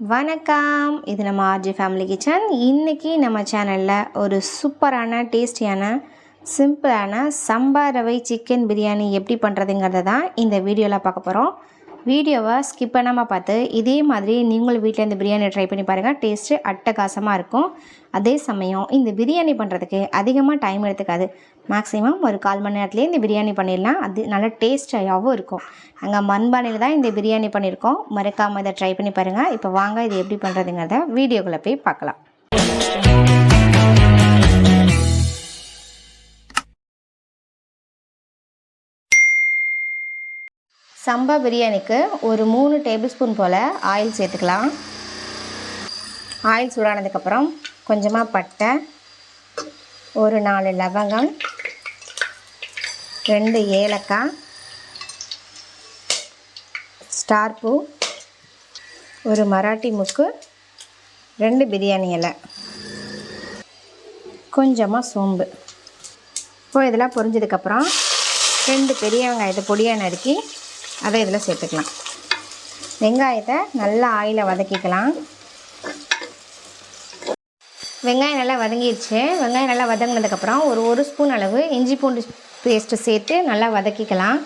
வணக்கம். இது நம்ம ஆர்ஜி ஃபேமிலி கிச்சன் இன்றைக்கி நம்ம சேனலில் ஒரு சூப்பரான டேஸ்டியான சிம்பிளான சம்பா ரவை சிக்கன் பிரியாணி எப்படி பண்ணுறதுங்கிறத தான் இந்த வீடியோவில் பார்க்க போகிறோம் வீடியோவை ஸ்கிப் பண்ணாமல் பார்த்து இதே மாதிரி நீங்களும் வீட்டில் இந்த பிரியாணி ட்ரை பண்ணி பாருங்கள் டேஸ்ட்டு அட்டகாசமாக இருக்கும். அதே சமயம் இந்த பிரியாணி பண்ணுறதுக்கு அதிகமாக டைம் எடுத்துக்காது. மேக்ஸிமம் ஒரு கால் மணி நேரத்துலேயே இந்த பிரியாணி பண்ணிடலாம். அது நல்ல டேஸ்டாகவும் இருக்கும். அங்கே மண்பானையில் தான் இந்த பிரியாணி பண்ணியிருக்கோம். மறக்காமல் இதை ட்ரை பண்ணி பாருங்கள் இப்போ வாங்க இது எப்படி பண்ணுறதுங்கிறத வீடியோக்குள்ளே போய் பார்க்கலாம். சம்பா பிரியாணிக்கு ஒரு மூணு டேபிள் ஸ்பூன் போல் ஆயில் சேர்த்துக்கலாம். ஆயில் சூடானதுக்கப்புறம் கொஞ்சமாக பட்டை ஒரு நாலு லவங்கம் ரெண்டு ஏலக்காய் ஸ்டார் பூ ஒரு மராட்டி முக்கு ரெண்டு பிரியாணி இலை. கொஞ்சமாக சோம்பு. இப்போ இதெல்லாம் பொரிஞ்சதுக்கப்புறம் ரெண்டு பெரிய வெங்காயத்தை பொடியாக நறுக்கி அதை இதில் சேர்த்துக்கலாம். வெங்காயத்தை நல்லா ஆயில வதக்கிக்கலாம். வெங்காயம் நல்லா வதங்கிடுச்சு. வெங்காயம் நல்லா வதங்கினதுக்கப்புறம் ஒரு ஒரு ஸ்பூன் அளவு இஞ்சி பூண்டு பேஸ்ட்டு சேர்த்து நல்லா வதக்கிக்கலாம்.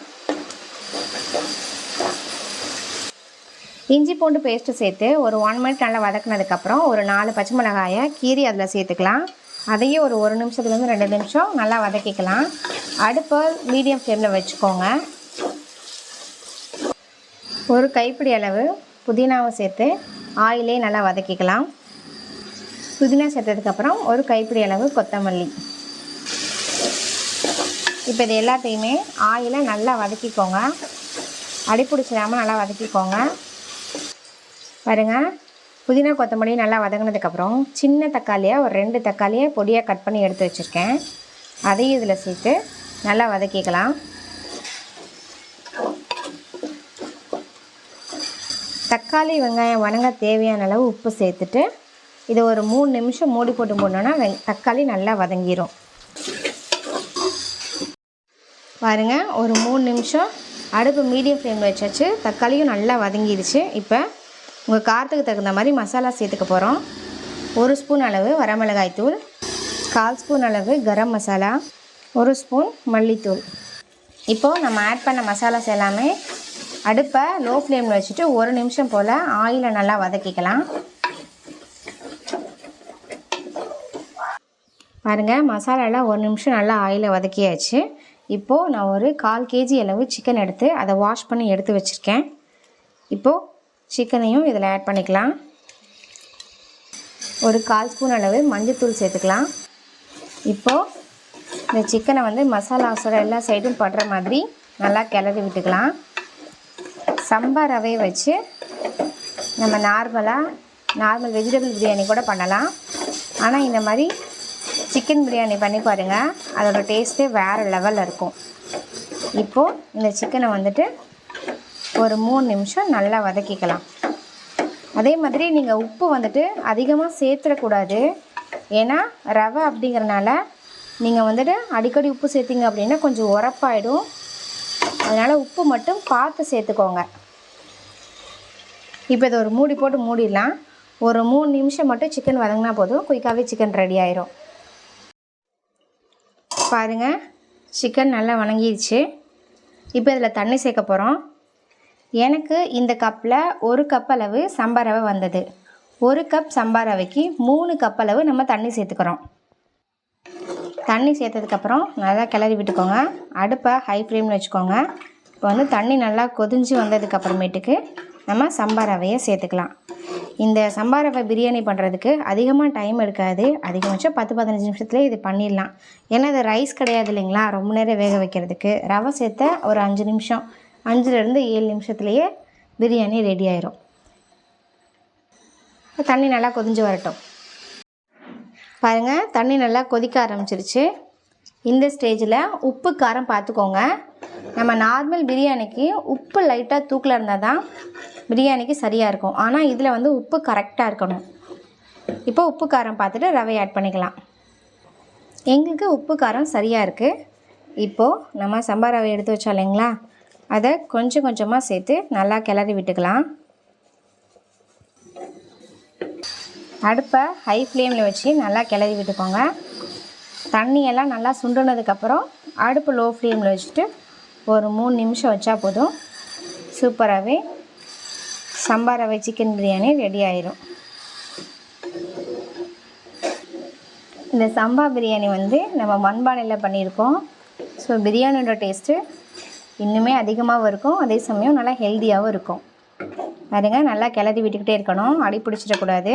இஞ்சி பூண்டு பேஸ்ட்டு சேர்த்து ஒரு ஒன் மினிட் நல்லா வதக்குனதுக்கப்புறம் ஒரு நாலு பச்சை மிளகாயை கீரி அதில் சேர்த்துக்கலாம். அதையும் ஒரு ஒரு நிமிஷத்துலேருந்து ரெண்டு நிமிஷம் நல்லா வதக்கிக்கலாம். அடுப்பை மீடியம் ஃப்ளேமில் வச்சுக்கோங்க. ஒரு கைப்பிடி அளவு புதினாவை சேர்த்து ஆயிலே நல்லா வதக்கிக்கலாம். புதினா சேர்த்ததுக்கப்புறம் ஒரு கைப்பிடி அளவு கொத்தமல்லி. இப்போ இது எல்லாத்தையுமே ஆயிலை நல்லா வதக்கிக்கோங்க. அடிப்பிடிச்சிடாமல் நல்லா வதக்கிக்கோங்க. பாருங்கள் புதினா கொத்தமல்லி நல்லா வதங்கினதுக்கப்புறம் சின்ன தக்காளியாக ஒரு ரெண்டு தக்காளியை பொடியாக கட் பண்ணி எடுத்து வச்சுருக்கேன். அதையும் இதில் சேர்த்து நல்லா வதக்கிக்கலாம். தக்காளி வெங்காயம் வணங்க தேவையான அளவு உப்பு சேர்த்துட்டு இதை ஒரு மூணு நிமிஷம் மூடி போட்டு போனோன்னா வெங் தக்காளி நல்லா வதங்கிரும். பாருங்க ஒரு மூணு நிமிஷம் அடுப்பு மீடியம் ஃப்ளேமில் வச்சாச்சு. தக்காளியும் நல்லா வதங்கிடுச்சு இப்போ உங்கள் காரத்துக்கு தகுந்த மாதிரி மசாலா சேர்த்துக்க போகிறோம் ஒரு ஸ்பூன் அளவு வரமிளகாய் தூள் கால் ஸ்பூன் அளவு கரம் மசாலா ஒரு ஸ்பூன் மல்லித்தூள். இப்போது நம்ம ஆட் பண்ண மசாலாஸ் எல்லாமே அடுப்பை லோ ஃப்ளேமில் வச்சுட்டு ஒரு நிமிஷம் போல் ஆயிலை நல்லா வதக்கிக்கலாம். பாருங்கள் மசாலாலாம் ஒரு நிமிஷம் நல்லா ஆயிலை வதக்கியாச்சு. இப்போது நான் ஒரு கால் கேஜி அளவு சிக்கன் எடுத்து அதை வாஷ் பண்ணி எடுத்து வச்சுருக்கேன். இப்போது சிக்கனையும் இதில் ஆட் பண்ணிக்கலாம். ஒரு கால் ஸ்பூன் அளவு மஞ்சத்தூள் சேர்த்துக்கலாம். இப்போது இந்த சிக்கனை வந்து மசாலாஸோட எல்லா சைடும் படுற மாதிரி நல்லா கிளறி விட்டுக்கலாம். சம்பா ரவையை வச்சு நம்ம நார்மலாக நார்மல் வெஜிடபிள் பிரியாணி கூட பண்ணலாம். ஆனால் இந்த மாதிரி சிக்கன் பிரியாணி பண்ணி பாருங்கள் அதோடய டேஸ்ட்டே வேறு லெவலில் இருக்கும். இப்போது இந்த சிக்கனை வந்துட்டு ஒரு மூணு நிமிஷம் நல்லா வதக்கிக்கலாம். அதே மாதிரி நீங்கள் உப்பு வந்துட்டு அதிகமாக சேர்த்துடக்கூடாது. ஏன்னா ரவை அப்படிங்கிறனால நீங்கள் வந்துட்டு அடிக்கடி உப்பு சேர்த்திங்க அப்படின்னா கொஞ்சம் உரப்பாயிடும். அதனால் உப்பு மட்டும் பார்த்து சேர்த்துக்கோங்க. இப்போ இதை ஒரு மூடி போட்டு மூடிடலாம். ஒரு மூணு நிமிஷம் மட்டும் சிக்கன் வதங்கினா போதும். குயிக்காகவே சிக்கன் ரெடி ஆயிரும். பாருங்கள் சிக்கன் நல்லா வணங்கிடுச்சு இப்போ இதில் தண்ணி சேர்க்க போகிறோம் எனக்கு இந்த கப்பில் ஒரு கப் அளவு சம்பா ரவை வந்தது. ஒரு கப் சம்பா ரவைக்கு மூணு கப் அளவு நம்ம தண்ணி சேர்த்துக்கிறோம். தண்ணி சேர்த்ததுக்கப்புறம் நல்லா கிளறி விட்டுக்கோங்க. அடுப்பை ஹை ஃப்ளேமில் வச்சுக்கோங்க. இப்போ வந்து தண்ணி நல்லா கொதிஞ்சு வந்ததுக்கப்புறமேட்டுக்கு நம்ம சம்பா ரவையை சேர்த்துக்கலாம். இந்த சம்பா ரவை பிரியாணி பண்ணுறதுக்கு அதிகமாக டைம் எடுக்காது. அதிகபட்சம் பத்து பதினஞ்சு நிமிஷத்துலேயே இது பண்ணிடலாம். ஏன்னா இது ரைஸ் கிடையாது இல்லைங்களா? ரொம்ப நேரம் வேக வைக்கிறதுக்கு. ரவை சேர்த்த ஒரு அஞ்சு நிமிஷம். அஞ்சுலேருந்து ஏழு நிமிஷத்துலேயே பிரியாணி ரெடி ஆயிரும். தண்ணி நல்லா கொதிஞ்சு வரட்டும். பாருங்கள் தண்ணி நல்லா கொதிக்க ஆரம்பிச்சிருச்சு. இந்த ஸ்டேஜில் உப்பு காரம் பார்த்துக்கோங்க நம்ம நார்மல் பிரியாணிக்கு உப்பு லைட்டாக தூக்கில் இருந்தால் தான் பிரியாணிக்கு சரியாக இருக்கும். ஆனால் இதில் வந்து உப்பு கரெக்டாக இருக்கணும். இப்போ உப்பு காரம் பார்த்துட்டு ரவை ஆட் பண்ணிக்கலாம். எங்களுக்கு உப்பு காரம் சரியாக இருக்குது இப்போது நம்ம சம்பா ரவை எடுத்து வச்சோம் இல்லைங்களா? அதை கொஞ்சம் கொஞ்சமாக சேர்த்து நல்லா கிளறி விட்டுக்கலாம். அடுப்பை ஹை ஃப்ளேமில் வச்சு நல்லா கிளறி விட்டுக்கோங்க. தண்ணியெல்லாம் நல்லா சுண்டுனதுக்கப்புறம் அடுப்பு லோ ஃப்ளேமில் வச்சுட்டு ஒரு மூணு நிமிஷம் வச்சா போதும். சூப்பராகவே சம்பா ரவை சிக்கன் பிரியாணி ரெடி ஆயிரும். இந்த சம்பா பிரியாணி வந்து நம்ம மண்பானையில் பண்ணியிருக்கோம். ஸோ பிரியாணியோட டேஸ்ட்டு இன்னுமே அதிகமாகவும் இருக்கும். அதே சமயம் நல்லா ஹெல்த்தியாகவும் இருக்கும். பாருங்கள் நல்லா கிளறி விட்டுக்கிட்டே இருக்கணும். அடி பிடிச்சிடக்கூடாது.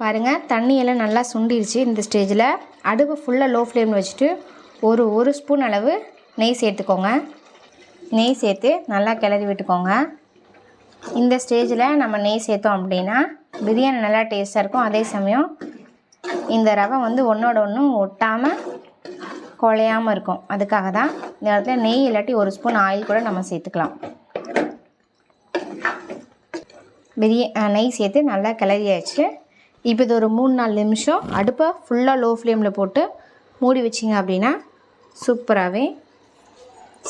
பாருங்கள் தண்ணியெல்லாம் நல்லா சுண்டிருச்சு இந்த ஸ்டேஜில். அடுப்பு ஃபுல்லாக லோ ஃப்ளேமில் வச்சுட்டு ஒரு ஒரு ஸ்பூன் அளவு நெய் சேர்த்துக்கோங்க. நெய் சேர்த்து நல்லா கிளறி விட்டுக்கோங்க. இந்த ஸ்டேஜில் நம்ம நெய் சேர்த்தோம் அப்படின்னா பிரியாணி நல்லா டேஸ்ட்டாக இருக்கும். அதே சமயம் இந்த ரவை வந்து ஒன்றோட ஒன்றும் ஒட்டாமல் குழையாமல் இருக்கும். அதுக்காக தான் இந்த இடத்துல நெய் இல்லாட்டி ஒரு ஸ்பூன் ஆயில் கூட நம்ம சேர்த்துக்கலாம். பிரியா நெய் சேர்த்து நல்லா கிளறியாச்சு. இப்போ இது ஒரு மூணு நாலு நிமிஷம் அடுப்பை ஃபுல்லாக லோ ஃப்ளேமில் போட்டு மூடி வச்சிங்க அப்படின்னா சூப்பராகவே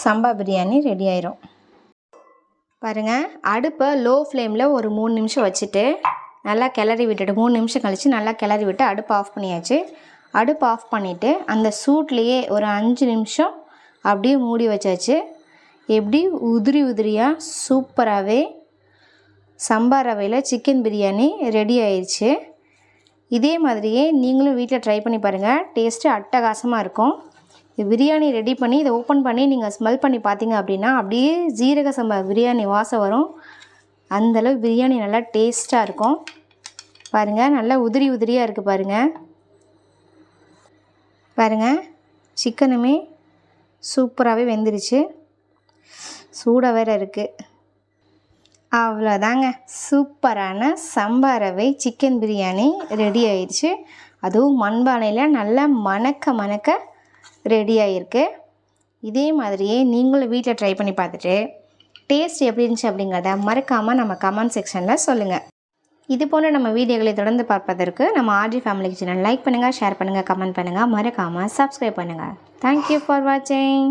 சம்பா பிரியாணி ரெடி ஆயிரும். பாருங்கள் அடுப்பை லோ ஃப்ளேமில் ஒரு மூணு நிமிஷம் வச்சுட்டு நல்லா கிளறி விட்டுட்டு மூணு நிமிஷம் கழித்து நல்லா கிளறி விட்டு அடுப்பு ஆஃப் பண்ணியாச்சு. அடுப்பு ஆஃப் பண்ணிவிட்டு அந்த சூட்லேயே ஒரு அஞ்சு நிமிஷம் அப்படியே மூடி வச்சாச்சு. எப்படி? உதிரி உதிரியாக சூப்பராகவே சம்பா ரவையில் சிக்கன் பிரியாணி ரெடி ஆயிடுச்சு இதே மாதிரியே நீங்களும் வீட்டில் ட்ரை பண்ணி பாருங்கள் டேஸ்ட்டு அட்டகாசமாக இருக்கும். இது பிரியாணி ரெடி பண்ணி இதை ஓப்பன் பண்ணி நீங்கள் ஸ்மெல் பண்ணி பார்த்தீங்க அப்படின்னா அப்படியே ஜீரக சம்பா பிரியாணி வாசம் வரும். அந்தளவு பிரியாணி நல்லா டேஸ்ட்டாக இருக்கும். பாருங்கள் நல்லா உதிரி உதிரியாக இருக்குது பாருங்கள் பாருங்கள் சிக்கனுமே சூப்பராகவே வெந்துருச்சு. சூடாக வேறு இருக்குது அவ்வளோதாங்க. சூப்பரான சம்பாரவை சிக்கன் பிரியாணி ரெடி ஆயிடுச்சு அதுவும் மண்பானையில் நல்லா மணக்க மணக்க ரெடி ஆகிருக்கு இதே மாதிரியே நீங்களும் வீட்டில் ட்ரை பண்ணி பார்த்துட்டு டேஸ்ட் எப்படி இருந்துச்சு அப்படிங்கிறத மறக்காமல் நம்ம கமெண்ட் செக்ஷனில் சொல்லுங்கள் இது போன்ற நம்ம வீடியோகளை தொடர்ந்து பார்ப்பதற்கு நம்ம R G family channel like பண்ணுங்கள் ஷேர் பண்ணுங்கள் கமெண்ட் பண்ணுங்கள் மறக்காமல் சப்ஸ்கிரைப் பண்ணுங்கள் தேங்க்யூ ஃபார் வாட்சிங்